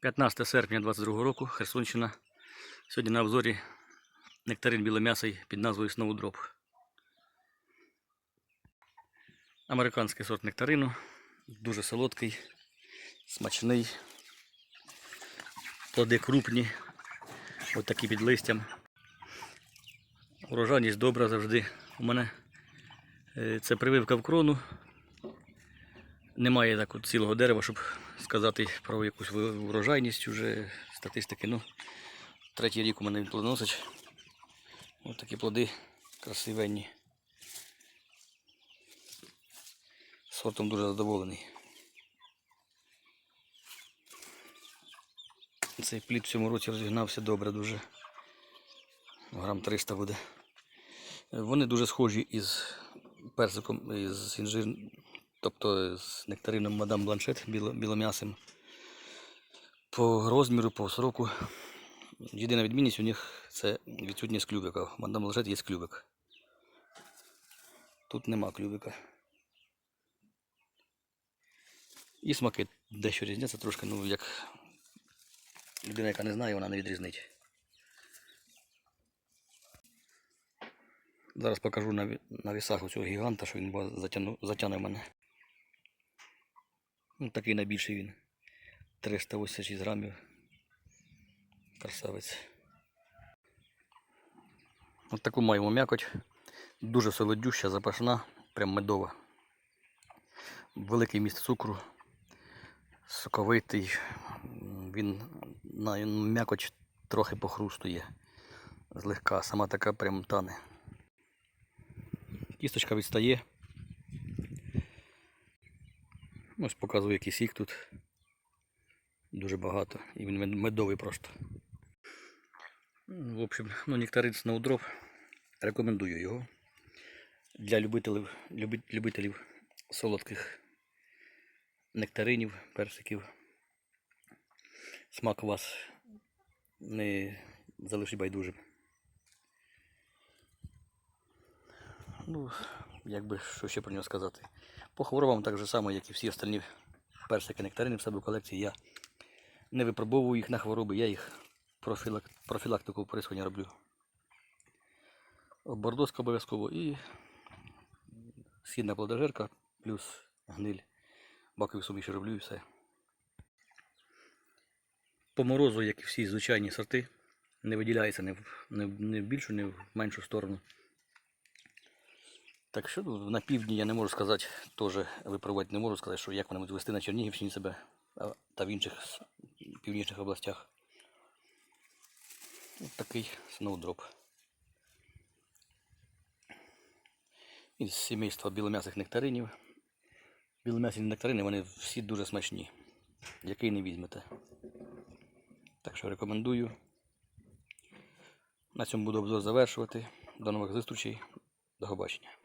15 серпня 22 року, Херсонщина. Сьогодні на обзорі нектарин білом'ясий під назвою Snowdrop. Американський сорт нектарину. Дуже солодкий, смачний. Плоди крупні, от такі під листям. Урожайність добра завжди. У мене е, це прививка в крону. Немає так от цілого дерева, щоб сказати про якусь урожайність уже статистики. Ну, третій рік у мене він плодоносить. Ось такі плоди красивенні. Сортом дуже задоволений. Цей плід в цьому році розігнався добре дуже. Грам 300 буде. Вони дуже схожі із персиком, із інжир, тобто з нектарином мадам бланшет біло, білом'ясим. По розміру, по сроку. Єдина відмінність у них це відсутність клювика. В мадам бланшет є клювик. Тут нема клювика. І смаки дещо різняться трошки, ну як людина, яка не знає, вона не відрізнить. Зараз покажу на, вісах у цього гіганта, що він ба- затягну, мене. Ну, такий найбільший він. 386 грамів. Красавець. Ось таку маємо м'якоть. Дуже солодюща, запашна, прям медова. Великий міст цукру. Соковитий. Він на м'якоть трохи похрустує. Злегка, сама така прям тане. Кісточка відстає. Ось показую, який сік тут. Дуже багато. І він медовий просто. В общем, ну, нектарин Snowdrop. Рекомендую його. Для любителів, любителів солодких нектаринів, персиків. Смак вас не залишить байдужим. Ну, якби що ще про нього сказати. По хворобам так же само, як і всі остальні персики нектарини в себе в колекції. Я не випробовую їх на хвороби, я їх профілак... профілактику оприскування роблю. Бордоска обов'язково і східна плодожерка плюс гниль. Бакові суміші роблю і все. По морозу, як і всі звичайні сорти, не виділяється ні в, ні в- більшу, ні в меншу сторону. Так що ну, на півдні я не можу сказати, теж випробувати не можу сказати, що як вони будуть вести на Чернігівщині себе та в інших північних областях. Ось такий сноудроп. Із сімейства білом'ясих нектаринів. Білом'ясі нектарини, вони всі дуже смачні. Який не візьмете. Так що рекомендую. На цьому буду обзор завершувати. До нових зустрічей. До побачення.